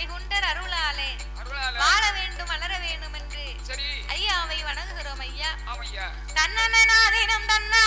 வைகுண்டர் அருளாலே. வாழ வேண்டும் வளர வேண்டும் என்று ஐயாவை வணங்குகிறோம் ஐயா. தன்னநாதீனம் தன்னா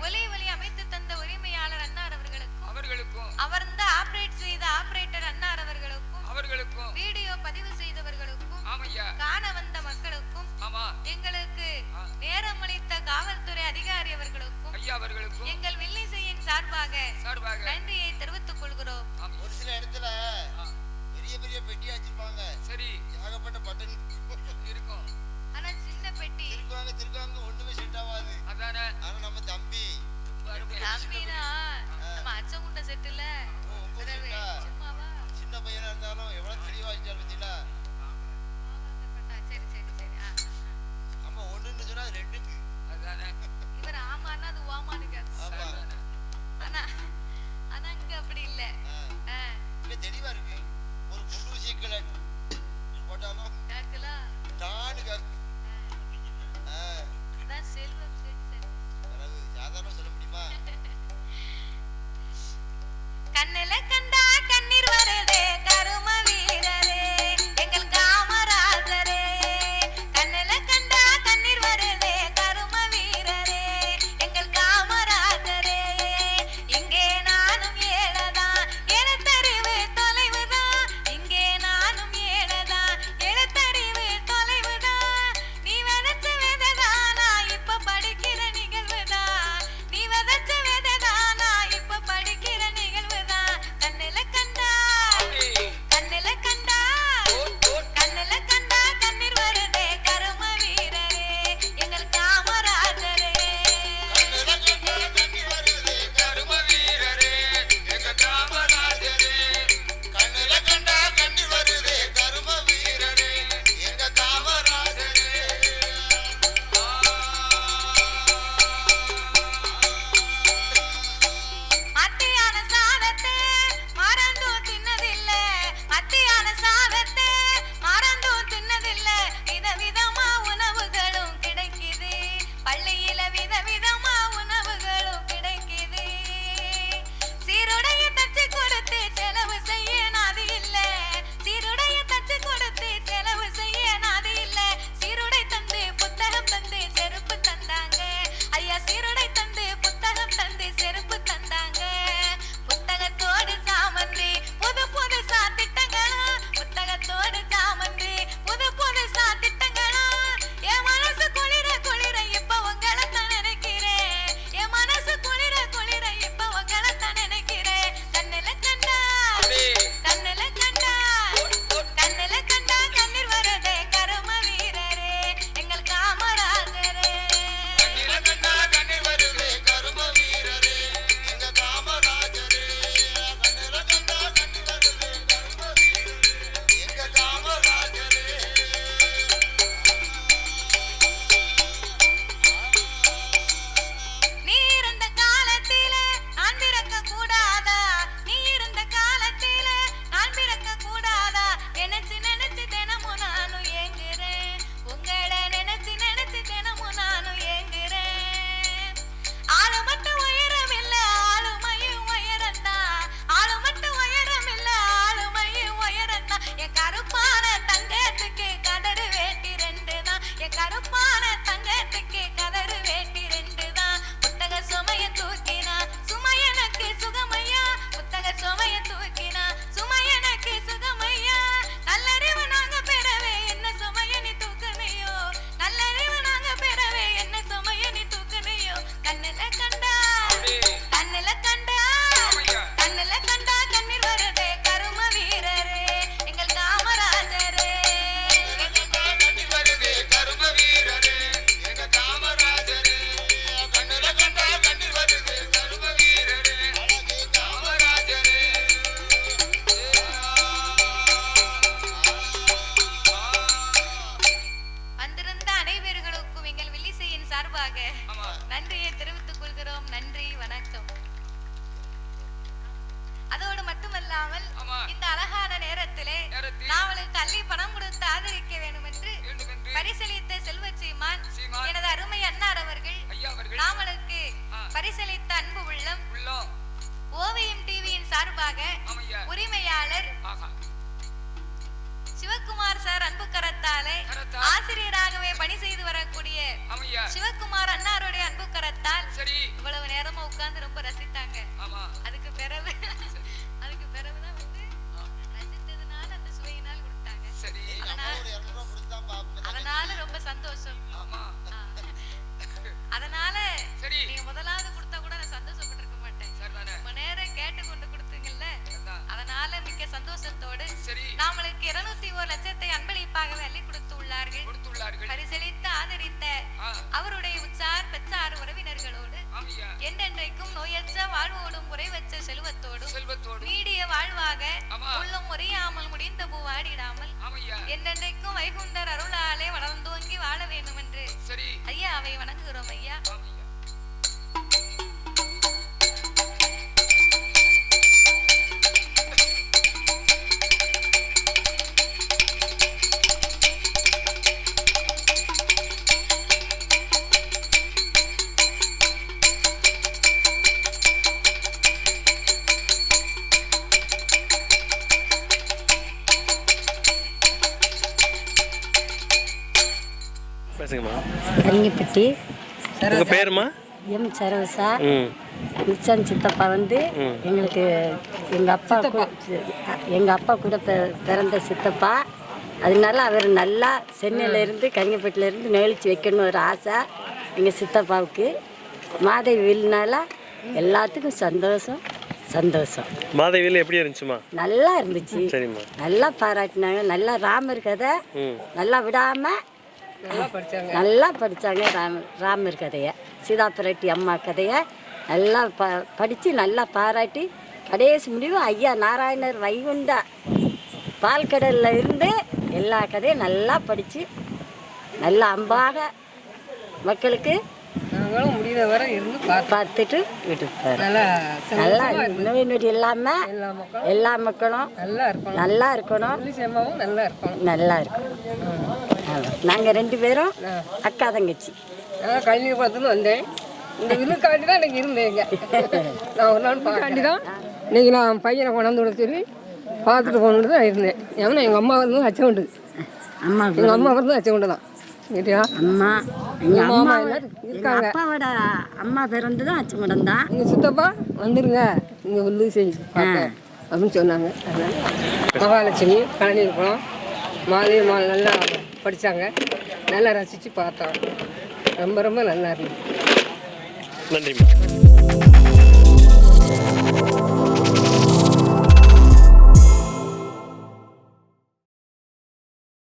ஒலி ஒலி அமைத்து தந்த உரிமையாளர் அன்னார் அவர்களுக்கும் அவர்களுக்கும் அவர்ந்த ஆபரேட் செய்த ஆபரேட்டர் அன்னார் அவர்களுக்கும் அவர்களுக்கும் வீடியோ பதிவு செய்தவர்களுக்கும் ஆமையா? காண வந்த மக்களுக்கும் ஆமா. எங்களுக்கு நேரம் அளித்த காவல்துறை அதிகாரி அவர்களுக்கும் ஐயா அவர்களுக்கும் எங்கள் வில்லிசையின் சார்பாக சார்பாக நன்றியை தெரிவித்துக் கொள்கிறோம். ஒரு சில இடத்துல பெரிய பெரிய பெட்டி வச்சிருப்பாங்க. சரி. ஏகப்பட்ட பட்டன் இருக்கும். பெட்டி. திருக்குவாங்க திருக்குவாங்க ஒண்ணுமே செட் ஆகாது அதானே? நம்ம தம்பி. தம்பினா நம்ம அச்சன் குண்டை செட் இல்ல சும்மாவா? சின்ன பையனா இருந்தாலும் எவ்வளவு தெளிவா வச்சிட்டாரு பத்தியா சரி சரி சரி. ஆமா ஒண்ணுன்னு சொன்னா ரெண்டு நாமளுக்கு பரிசளித்த அன்பு உள்ளம். ஓவியம் டிவியின் சார்பாக உரிமையாளர் சிவகுமார் சார் அன்பு கரத்தாலே ஆசிரியராகவே பணி செய்து வரக்கூடிய சிவகுமார் அன்னாருடைய அன்பு கரத்தால் இவ்வளவு நேரமா உட்கார்ந்து ரொம்ப ரசித்தாங்க. அதுக்கு பிறகு அதுக்கு பிறகுதான் வந்து ரசித்ததுனால அந்த சுவையினால் கொடுத்தாங்க. அதனால ரொம்ப சந்தோஷம். சரி. நாமளுக்கு இருநூத்தி ஒரு லட்சத்தை அன்பளிப்பாக அள்ளி கொடுத்து உள்ளார்கள் கொடுத்துள்ளார்கள். பரிசளித்து ஆதரித்த அவருடைய உச்சார் பெற்றார் உறவினர்களோடு என்றென்றைக்கும் நோயற்ற வாழ்வோடும் குறைவற்ற செல்வத்தோடும் செல்வத்தோடு நீடிய வாழ்வாக. உள்ளம் முறையாமல் முடிந்த பூவாடிடாமல் என்றென்றைக்கும் வைகுண்டர் அருளாலே வளர்ந்தோங்கி வாழ வேண்டும் என்று ஐயா அவை வணங்குகிறோம் ஐயா. கன்னிப்பட்டி உங்கள் பேருமா? எம் சரவசா ம். மிச்சன் சித்தப்பா வந்து எங்களுக்கு எங்கள் அப்பா எங்கள் அப்பா கூட பிற- பிறந்த சித்தப்பா. அதனால அவர் நல்லா சென்னையில இருந்து கன்னிப்பட்டில இருந்து நிகழ்ச்சி வைக்கணும்னு ஒரு ஆசை எங்கள் சித்தப்பாவுக்கு. மாதவி வில்னால எல்லாத்துக்கும் சந்தோஷம் சந்தோஷம். மாதவியில் எப்படி இருந்துச்சுமா? நல்லா இருந்துச்சு. நல்லா பாராட்டினாங்க. நல்லா ராமர் கதை. நல்லா விடாம நல்லா படித்தாங்க ராம ராமர் கதையை சீதா பிராட்டி அம்மா கதையை. நல்லா ப படித்து நல்லா பாராட்டி கடைசி முடிவு ஐயா நாராயணர் வைகுண்டா பால்கடலில் இருந்து எல்லா கதையும் நல்லா படித்து நல்லா அம்பாக மக்களுக்கு நாங்களும் முடிந்த வரை இருந்து பார்த்துட்டு வீட்டுக்கு நல்லா நல்லா நோய் நொடி இல்லாமல் எல்லா மக்களும் எல்லா மக்களும் நல்லா இருக்கணும். நல்லா இருக்கணும். சேமாவும் நல்லா இருக்கணும். நல்லா இருக்கணும். நாங்கள் ரெண்டு பேரும் அக்கா தங்கச்சி. நான் கல்வி பார்த்துட்டு வந்தேன். இந்த வில்லுக்காண்டி தான் எனக்கு இருந்தேன் இங்க நான் ஒரு நாள் பார்க்காண்டி தான்? இன்னைக்கு நான் பையனை கொண்டாந்து விட சொல்லி பார்த்துட்டு போகணுன்னு தான் இருந்தேன். ஏன்னா எங்கள் அம்மா வந்து அம்மா எங்கள் அம்மா வந்து அச்சம் உண்டு தான் சரியா? அம்மா எங்க மாமா அம்மா இருக்காங்க. அப்பாவோட அம்மா பிறந்து தான் அச்சுமடம் தான் எங்கள் சித்தப்பா வந்துருங்க. இங்கே வில்லு செஞ்சு அப்படின்னு சொன்னாங்க. அதனால மகாலட்சுமி கலனிருக்கிறோம் மாலை மாலை நல்லா படித்தாங்க நல்லா ரசித்து பார்த்தோம். ரொம்ப ரொம்ப நல்லா இருந்துச்சு நன்றிம்மா